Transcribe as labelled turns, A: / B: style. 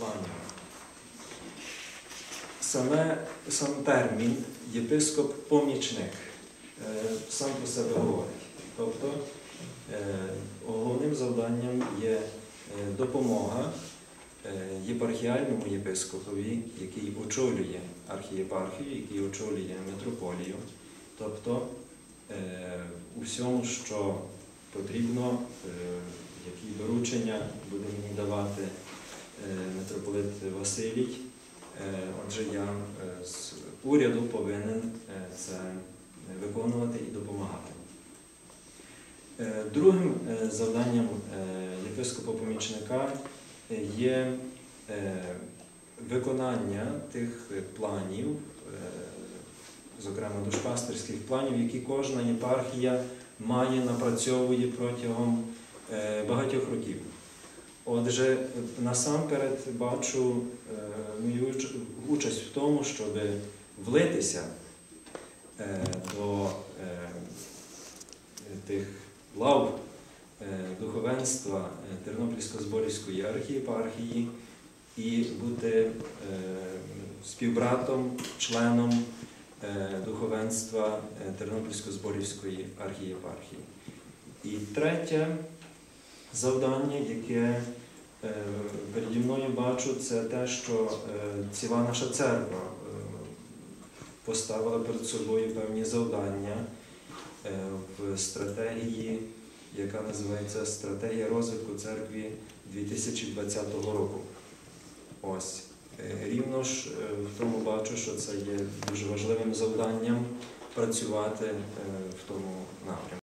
A: планів. Саме, сам термін єпископ-помічник е, сам про себе говорить. Тобто е, головним завданням є е, допомога єпархіальному єпископові, який очолює архієпархію, який очолює митрополію. Тобто у всьому, що потрібно, які доручення буде мені давати митрополит Василій. Е, Отже, я е, з уряду повинен е, це виконувати і допомагати. Е, Другим е, завданням е, єпископа-помічника е, є е, виконання тих е, планів, е, зокрема душпастерських планів, які кожна єпархія має, напрацьовує протягом е, багатьох років. Отже, насамперед бачу е, мою участь в тому, щоб влитися е, до е, тих лав духовенства Тернопільсько-Зборівської архієпархії і бути співбратом, членом духовенства Тернопільсько-Зборівської архієпархії. І третє завдання, яке е, переді мною бачу, це те, що е, ціла наша церква е, поставила перед собою певні завдання в стратегії, яка називається Стратегія розвитку церкви 2020 року. Ось. Рівно ж в тому бачу, що це є дуже важливим завданням працювати в тому напрямку.